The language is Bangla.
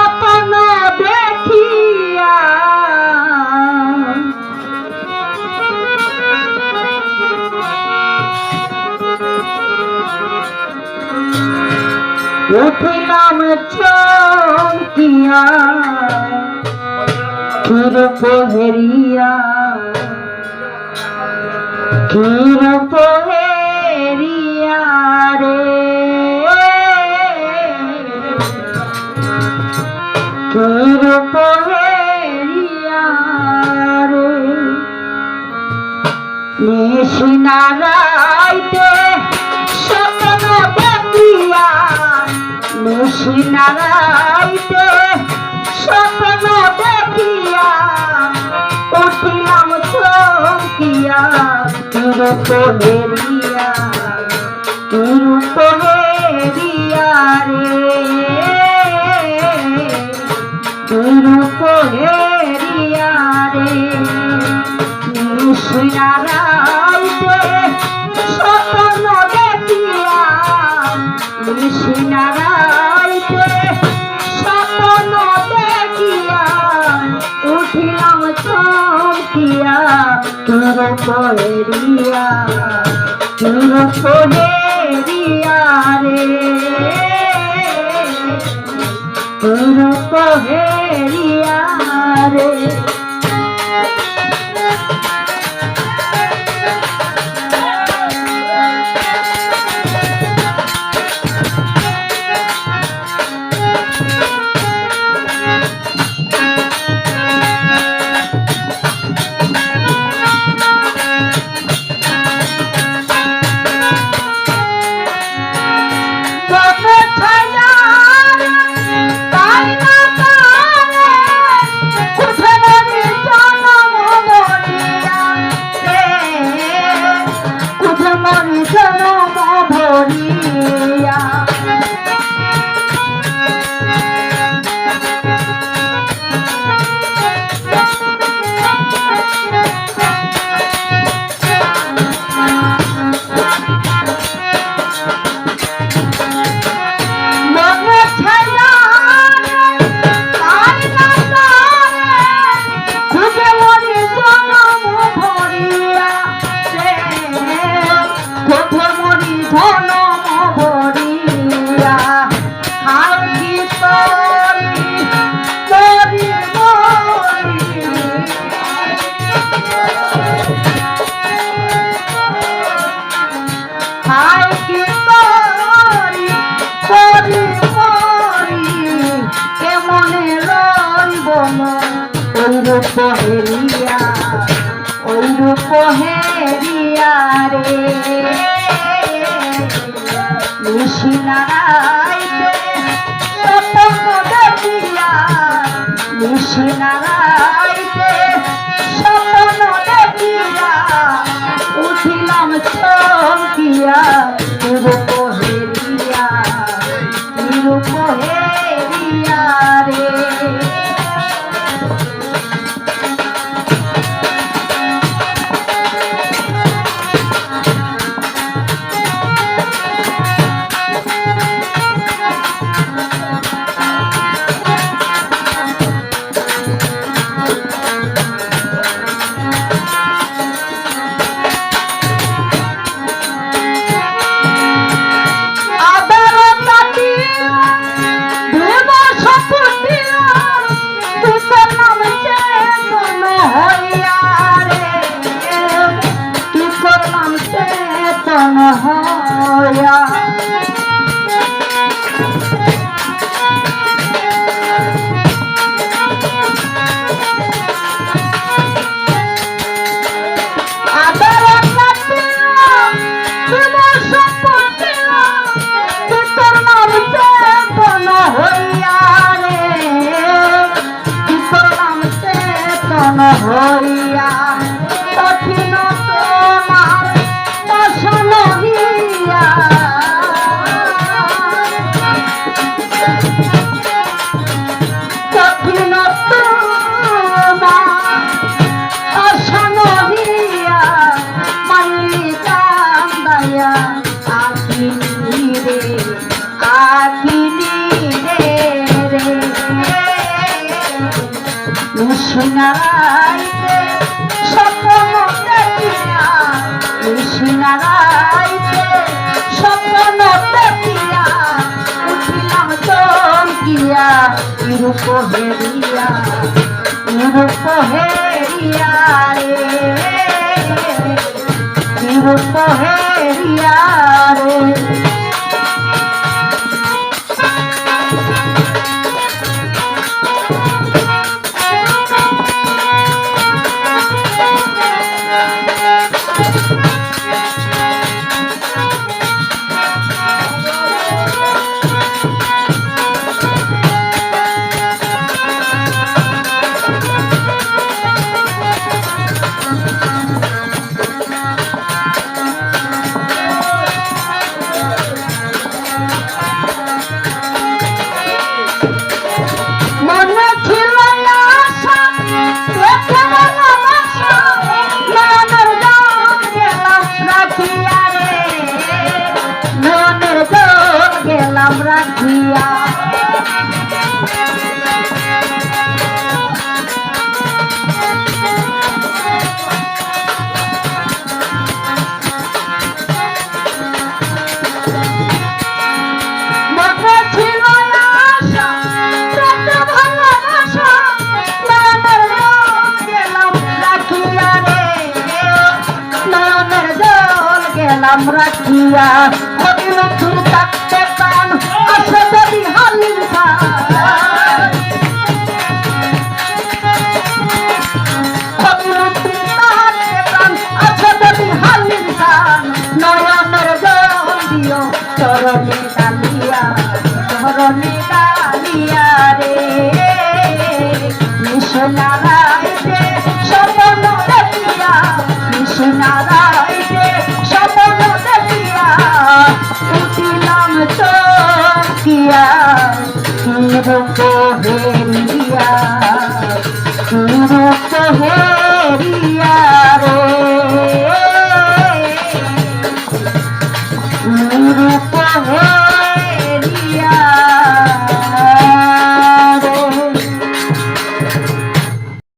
আপন দেখিয়া। উঠিলাম চমকিয়া ক্ষীর পোহরিয়া। ক্ষীর পোহরিয়া নারাইতে সপন দেখিয়া নিশি নারাইতে সপন দেখিয়া উঠিলাম চমকিয়া তিরুপেরিয়া তিরু কহেরিয়া কহেরিয়া রে। কহেরিয়া রে। রূপ হেরিয়া ওই রূপ হেরিয়া রে নিশিনারায় নিশিনারায় Hare হেরিয়া রূপ হেরিয়া রূপ হেরিয়া রে। রূপ হেরিয়া রে। রাখিয়া। রাখিয়া কবি নতুন থাকতে سبيل حال الفاق